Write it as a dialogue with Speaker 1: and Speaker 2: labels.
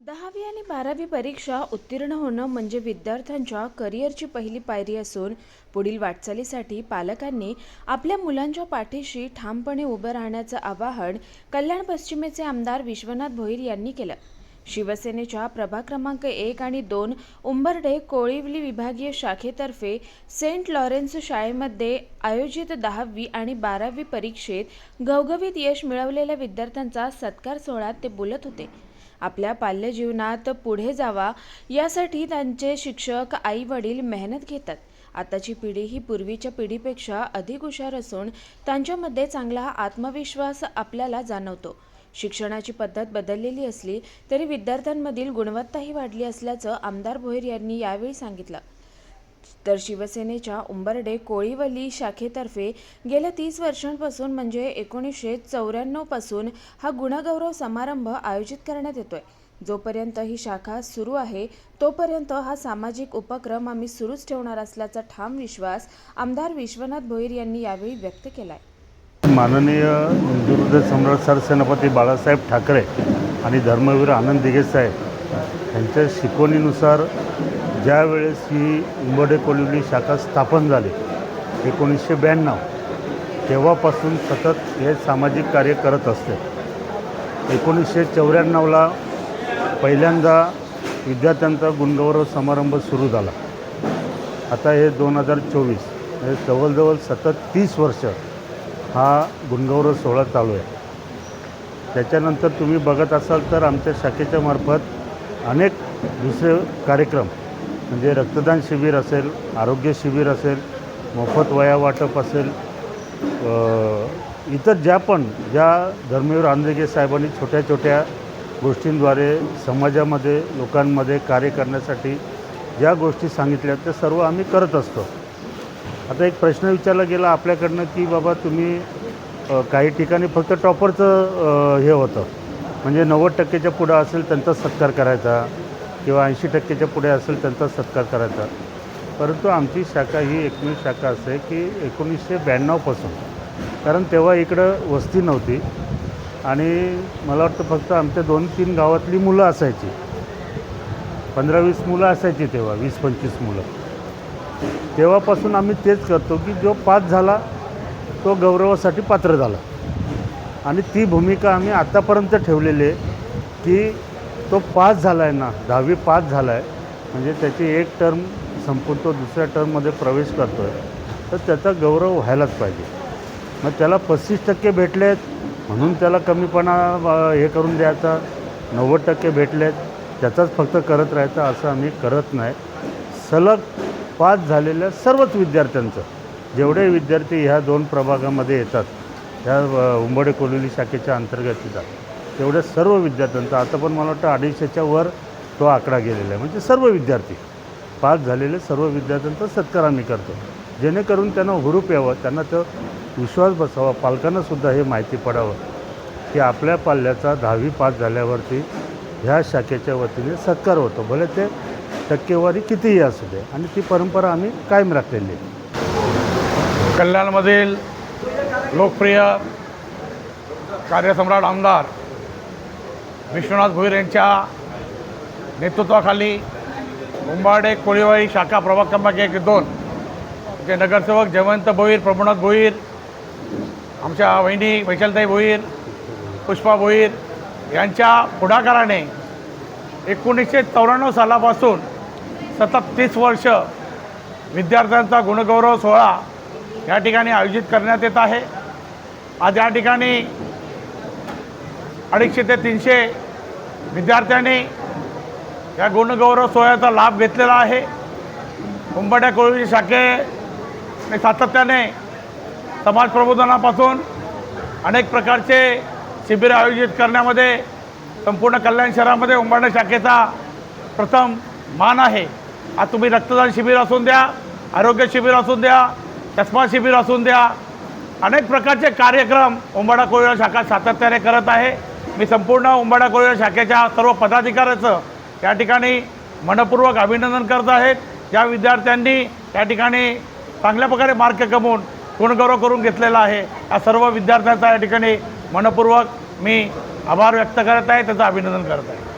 Speaker 1: दहावी आणि बारावी परीक्षा उत्तीर्ण होणं म्हणजे विद्यार्थ्यांच्या करिअरची पहिली पायरी असून पुढील वाटचालीसाठी पालकांनी आपल्या मुलांच्या पाठीशी ठामपणे उभं राहण्याचं आवाहन कल्याण पश्चिमेचे आमदार विश्वनाथ भोईर यांनी केलं. शिवसेनेच्या प्रभाग क्रमांक एक आणि दोन उंबर्डे कोळिवली विभागीय शाखेतर्फे सेंट लॉरेन्स शाळेमध्ये आयोजित दहावी आणि बारावी परीक्षेत घवघवीत यश मिळवलेल्या विद्यार्थ्यांचा सत्कार सोहळ्यात ते बोलत होते. आपल्या पाल्य जीवनात पुढे जावा यासाठी त्यांचे शिक्षक आई वडील मेहनत घेतात. आताची पिढी ही पूर्वीच्या पिढीपेक्षा अधिक हुशार असून त्यांच्यामध्ये चांगला आत्मविश्वास आपल्याला जाणवतो. शिक्षणाची पद्धत बदललेली असली तरी विद्यार्थ्यांमधील गुणवत्ताही वाढली असल्याचं आमदार भोईर यांनी यावेळी सांगितलं. तर शिवसेनेच्या उंबर्डे कोळीवली शाखेतर्फे गेल्या तीस वर्षांपासून म्हणजे एकोणीसशे चौऱ्याण्णवपासून हा गुणगौरव समारंभ आयोजित करण्यात येतोय. जोपर्यंत ही शाखा सुरू आहे तोपर्यंत हा सामाजिक उपक्रम आम्ही सुरूच ठेवणार असल्याचा ठाम विश्वास आमदार विश्वनाथ भोईर यांनी यावेळी व्यक्त केलाय.
Speaker 2: माननीय हिंदुहृदय सम्राट सरसेनापती बाळासाहेब ठाकरे आणि धर्मवीर आनंद दिघे साहेब यांच्या शिकवणीनुसार ज्यावेळेस ही उंबडे कोलिवली शाखा स्थापन झाली एकोणीसशे ब्याण्णव तेव्हापासून सतत हे सामाजिक कार्य करत असते. एकोणीसशे चौऱ्याण्णवला पहिल्यांदा विद्यार्थ्यांचा गुणगौरव समारंभ सुरू झाला. आता हे दोन हजार चोवीस म्हणजे जवळजवळ सतत तीस वर्ष हा गुणगौरव सोहळा चालू आहे. त्याच्यानंतर तुम्ही बघत असाल तर आमच्या शाखेच्या मार्फत अनेक दुसरे कार्यक्रम म्हणजे रक्तदान शिबिर असेल आरोग्य शिबिर असेल मोफत वया वाटप असेल इतर ज्या पण ज्या धर्मवीर आंद्रेगे साहेबांनी छोट्या छोट्या गोष्टींद्वारे समाजामध्ये लोकांमध्ये कार्य करण्यासाठी ज्या गोष्टी सांगितल्या त्या सर्व आम्ही करत असतो. आता एक प्रश्न विचारला गेला आपल्याकडनं की बाबा तुम्ही काही ठिकाणी फक्त टॉपरचं हे होतं. म्हणजे नव्वद टक्केच्या पुढं असेल त्यांचा सत्कार करायचा. किंवा ऐंशी टक्केच्या पुढे असेल त्यांचा सत्कार करायचा. परंतु आमची शाखा ही एकमेव शाखा असते की एकोणीसशे ब्याण्णवपासून कारण तेव्हा इकडं वस्ती नव्हती. आणि मला वाटतं फक्त आमच्या दोन तीन गावातली मुलं असायची. पंधरा वीस मुलं असायची तेव्हा वीस पंचवीस मुलं. तेव्हापासून आम्ही तेच करतो की जो पास झाला तो गौरवासाठी पात्र झाला. आणि ती भूमिका आम्ही आत्तापर्यंत ठेवलेली आहे की तो पास झाला आहे ना दहावी पास झाला आहे म्हणजे त्याची एक टर्म संपून तो दुसऱ्या टर्ममध्ये प्रवेश करतो आहे तर त्याचा गौरव व्हायलाच पाहिजे. मग त्याला पस्तीस टक्के भेटले आहेत म्हणून त्याला कमीपणा हे करून द्यायचा. नव्वद टक्के भेटले आहेत त्याचाच फक्त करत राहायचं असं आम्ही करत नाही. सलग पास झालेल्या सर्वच विद्यार्थ्यांचं जेवढे विद्यार्थी ह्या दोन प्रभागामध्ये येतात ह्या उंबडे कोलोली शाखेच्या अंतर्गत येतात तेवढ्या सर्व विद्यार्थ्यांचा आता पण मला वाटतं अडीचशेच्या वर तो आकडा गेलेला आहे. म्हणजे सर्व विद्यार्थी पास झालेले सर्व विद्यार्थ्यांचा सत्कार आम्ही करतो. जेणेकरून त्यांना हुरूप यावं त्यांना तो विश्वास बसावा पालकांनासुद्धा हे माहिती पडावं की आपल्या पाल्याचा दहावी पास झाल्यावरती ह्या शाखेच्या वतीने सत्कार होतो. भले ते टक्केवारी कितीही असू दे आणि ती परंपरा आम्ही कायम राखलेली
Speaker 3: कल्याणमधील लोकप्रिय कार्यसम्राट आमदार विश्वनाथ भोईर यांच्या नेतृत्वाखाली मुंबाडे कोळीवाळी शाखा प्रभाग क्रमांक एक दोन जे नगरसेवक जयवंत भोईर प्रभुनाथ भोईर आमच्या वहिनी वैशालताई भोईर पुष्पा भोईर यांच्या पुढाकाराने एकोणीसशे चौऱ्याण्णव सालापासून सतत तीस वर्ष विद्यार्थ्यांचा गुणगौरव सोहळा या ठिकाणी आयोजित करण्यात येत आहे. आज या ठिकाणी अडीचशे ते तीनशे विद्यार्थ्यांनी या गुणगौरव सोहळ्याचा लाभ घेतलेला आहे. कुंभट्या कोळी शाखेने सातत्याने समाज प्रबोधनापासून अनेक प्रकारचे शिबिर आयोजित करण्यामध्ये संपूर्ण कल्याण शहरामध्ये उंबरडे शाखेचा प्रथम मान आहे. आज तुम्ही रक्तदान शिबिर असून द्या आरोग्य शिबिर असून द्या चष्मा शिबिर असून द्या अनेक प्रकारचे कार्यक्रम उंबाडा कोळी शाखा सातत्याने करत आहे. मी संपूर्ण उंबाडा कोळी शाखेच्या सर्व पदाधिकाऱ्याचं या ठिकाणी मनपूर्वक अभिनंदन करत आहेत ज्या विद्यार्थ्यांनी त्या ठिकाणी चांगल्या प्रकारे मार्क कमवून गुणगौरव करून घेतलेला आहे. या सर्व विद्यार्थ्यांचा या ठिकाणी मनपूर्वक मी आभार व्यक्त करत आहे. त्याचं अभिनंदन करत आहे.